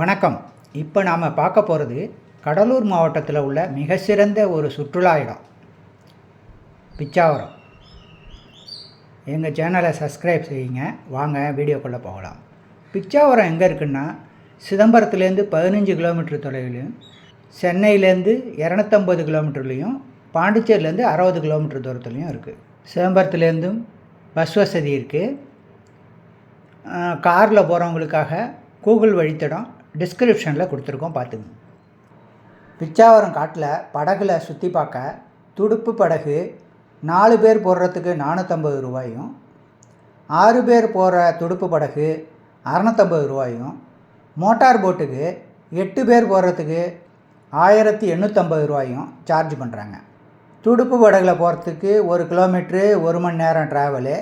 வணக்கம். இப்போ நாம் பார்க்க போகிறது கடலூர் மாவட்டத்தில் உள்ள மிக சிறந்த ஒரு சுற்றுலா இடம். பிச்சாவரம். எங்கள் சேனலை சப்ஸ்கிரைப் செய்யுங்க. வாங்க வீடியோக்குள்ளே போகலாம். பிச்சாவரம் எங்கே இருக்குன்னா சிதம்பரத்துலேருந்து பதினஞ்சு கிலோமீட்டர் தொலைவிலையும் சென்னையிலேருந்து இரநூத்தம்பது கிலோமீட்டர்லேயும் பாண்டிச்சேரியிலேருந்து அறுபது கிலோமீட்டர் தூரத்துலையும் இருக்குது சிதம்பரத்துலேருந்தும் பஸ் வசதி இருக்குது காரில் போகிறவங்களுக்காக கூகுள் வழித்தடம் டிஸ்கிரிப்ஷனில் கொடுத்துருக்கோம் பார்த்துங்க. பிச்சாவரம் காட்டில் படகுல சுற்றி பார்க்க துடுப்பு படகு நாலு பேர் போடுறதுக்கு நானூற்றம்பது ரூபாயும் ஆறு பேர் போகிற துடுப்பு படகு அறநூற்றம்பது ரூபாயும் மோட்டார் போட்டுக்கு எட்டு பேர் போகிறதுக்கு ஆயிரத்தி எண்ணூற்றம்பது ரூபாயும் சார்ஜ் பண்ணுறாங்க துடுப்பு படகுல போகிறதுக்கு ஒரு கிலோமீட்ரு ஒரு மணி நேரம் ட்ராவலு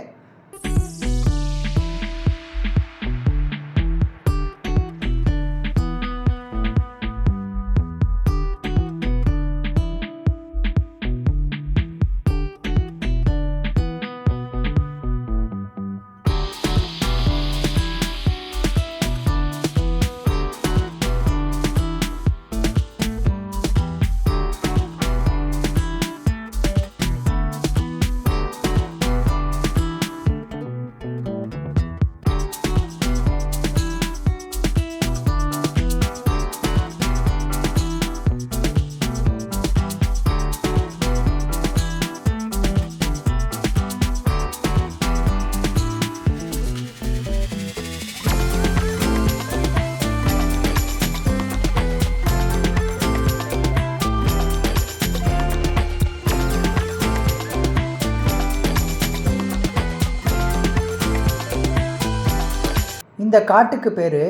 இந்த காட்டுக்கு பேர்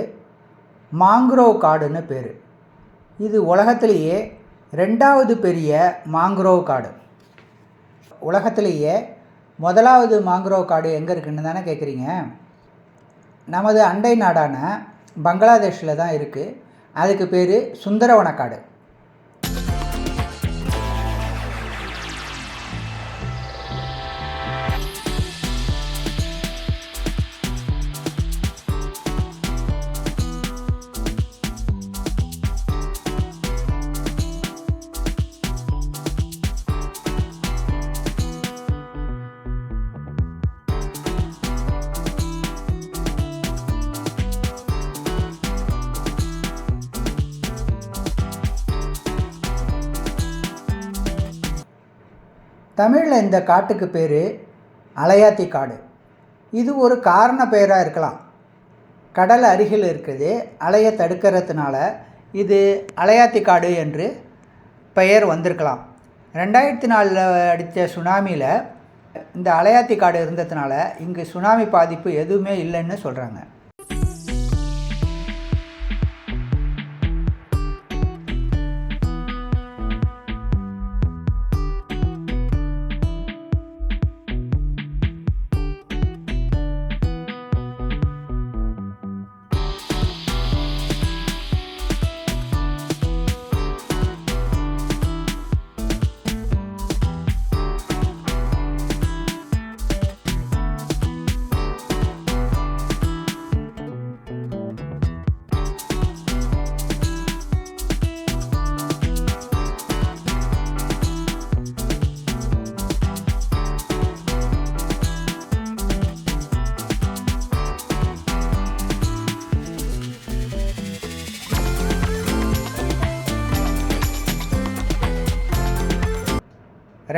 மாங்க்ரோவ் காடுன்னு பேர். இது உலகத்திலேயே ரெண்டாவது பெரிய மாங்க்ரோவ் காடு. உலகத்திலேயே முதலாவது மாங்க்ரோவ் காடு எங்கே இருக்குன்னு தானே கேட்குறீங்க நமது அண்டை நாடான பங்களாதேஷில் தான் இருக்குது அதுக்கு பேர் சுந்தரவன தமிழில் இந்த காட்டுக்கு பேர் அலையாத்தி காடு. இது ஒரு காரண பெயராக இருக்கலாம். கடல் அருகில் இருக்குது அலையை தடுக்கிறதுனால இது அலையாத்தி காடு என்று பெயர் வந்திருக்கலாம். ரெண்டாயிரத்தி நாலில் அடித்த சுனாமியில் இந்த அலையாத்தி காடு இருந்ததுனால இங்கு சுனாமி பாதிப்பு எதுவுமே இல்லைன்னு சொல்கிறாங்க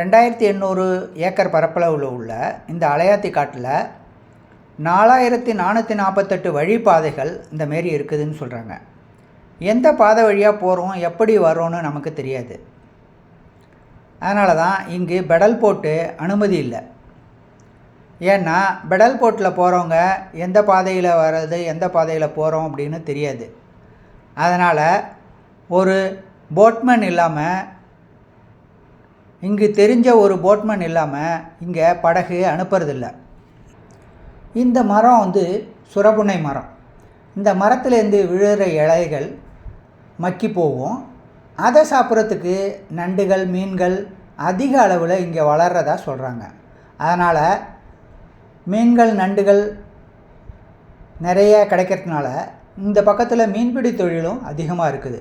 ரெண்டாயிரத்தி எண்ணூறு ஏக்கர் பரப்பளவில் உள்ள இந்த அலையாத்தி காட்டில் நாலாயிரத்தி நானூற்றி நாற்பத்தெட்டு வழிபாதைகள் இந்த மாரி இருக்குதுன்னு சொல்கிறாங்க எந்த பாதை வழியாக போகிறோம் எப்படி வரோன்னு நமக்கு தெரியாது. அதனால தான் இங்கு பெடல் போட்டு அனுமதி இல்லை. ஏன்னா பெடல் போட்டில் போகிறவங்க எந்த பாதையில் வர்றது எந்த பாதையில் போகிறோம் அப்படின்னு தெரியாது. அதனால் ஒரு போட்மேன் இல்லாமல் இங்கு தெரிஞ்ச ஒரு போட்மேன் இல்லாமல் இங்கே படகு அனுப்புறதில்ல. இந்த மரம் வந்து சுரபுனை மரம். இந்த மரத்துலேருந்து விழுகிற இலைகள் மக்கி போகும். அதை சாப்பிட்றதுக்கு நண்டுகள் மீன்கள் அதிக அளவில் இங்கே வளர்கிறதா சொல்கிறாங்க அதனால் மீன்கள் நண்டுகள் நிறைய கிடைக்கிறதுனால இந்த பக்கத்தில் மீன்பிடி தொழிலும் அதிகமாக இருக்குது.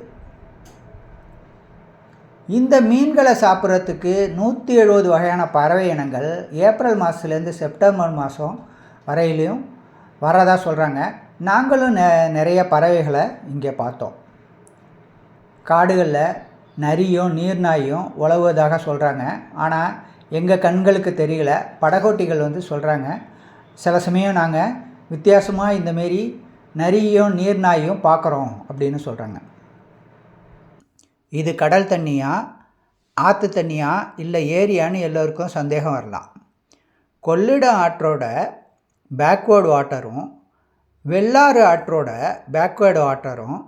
இந்த மீன்களை சாப்பிட்றதுக்கு நூற்றி எழுபது வகையான பறவை இனங்கள் ஏப்ரல் மாதத்துலேருந்து செப்டம்பர் மாதம் வரையிலையும் வரதா சொல்கிறாங்க. நாங்களும் நெ நிறைய பறவைகளை இங்கே பார்த்தோம். காடுகளில் நரியும் நீர்நாயும் உழவுவதாக சொல்கிறாங்க. ஆனால் எங்கள் கண்களுக்கு தெரியல படகோட்டிகள் வந்து சொல்கிறாங்க. சில சமயம் நாங்கள் வித்தியாசமாக இந்தமாரி நரியும் நீர்நாயும் பார்க்குறோம் அப்படின்னு சொல்கிறாங்க. இது கடல் தண்ணியா ஆற்று தண்ணியா இல்லை ஏரியான்னு எல்லோருக்கும் சந்தேகம் வரலாம். கொள்ளிடம் ஆற்றோட பேக்வேர்டு வாட்டரும் வெள்ளாறு ஆற்றோட பேக்வேர்டு வாட்டரும்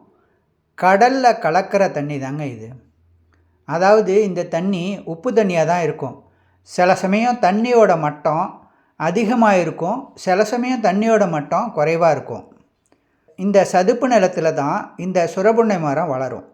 கடலில் கலக்கிற தண்ணி தாங்க இது. அதாவது இந்த தண்ணி உப்பு தண்ணியாக தான் இருக்கும். சில சமயம் தண்ணியோட மட்டம் அதிகமாக இருக்கும். சில சமயம் தண்ணியோட மட்டம் குறைவாக இருக்கும். இந்த சதுப்பு நிலத்தில் தான் இந்த சுரபுண்ணை மரம் வளரும்.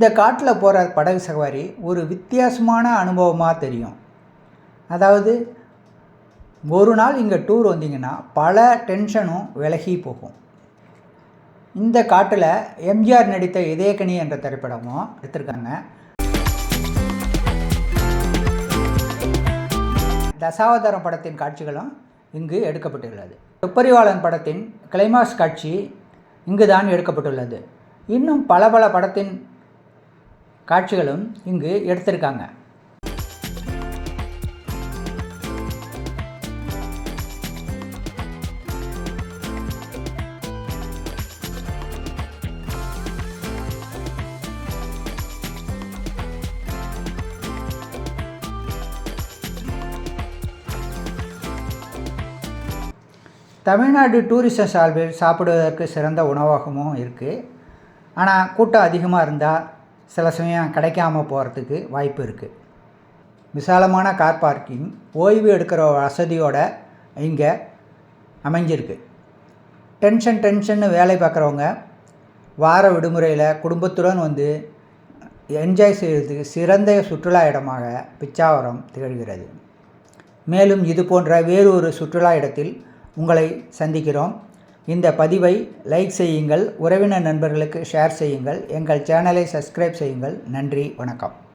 இந்த காட்டில் போகிற படகு சவாரி ஒரு வித்தியாசமான அனுபவமாக தெரியும். அதாவது ஒரு நாள் இங்கே டூர் வந்தீங்கன்னா பல டென்ஷனும் விலகி போகும். இந்த காட்டில் எம்ஜிஆர் நடித்த இதயக்கணி என்ற திரைப்படமும் எடுத்திருக்காங்க. தசாவதாரம் படத்தின் காட்சிகளும் இங்கு எடுக்கப்பட்டுள்ளது. துப்பறிவாளன் படத்தின் கிளைமாக்ஸ் காட்சி இங்கு தான் எடுக்கப்பட்டுள்ளது. இன்னும் பல பல படத்தின் காட்சிகளும் இங்கு எடுத்திருக்காங்க. தமிழ்நாடு டூரிசம் சார்பில் சாப்பிடுவதற்கு சிறந்த உணவகமும் இருக்குது ஆனால் கூட்டம் அதிகமாக இருந்தால் சில சமயம் கிடைக்காம போகிறதுக்கு வாய்ப்பு இருக்குது விசாலமான கார் பார்க்கிங் ஓய்வு எடுக்கிற வசதியோட இங்கே அமைஞ்சிருக்கு. டென்ஷன் டென்ஷன்னு வேலை பார்க்குறவங்க வார விடுமுறையில் குடும்பத்துடன் வந்து என்ஜாய் செய்கிறதுக்கு சிறந்த சுற்றுலா இடமாக பிச்சாவரம் திகழ்கிறது. மேலும் இது போன்ற வேறு ஒரு சுற்றுலா இடத்தில் உங்களை சந்திக்கிறோம். இந்த பதிவை லைக் செய்யுங்கள் உறவினர் நண்பர்களுக்கு ஷேர் செய்யுங்கள் எங்கள் சேனலை சப்ஸ்கிரைப் செய்யுங்கள். நன்றி வணக்கம்.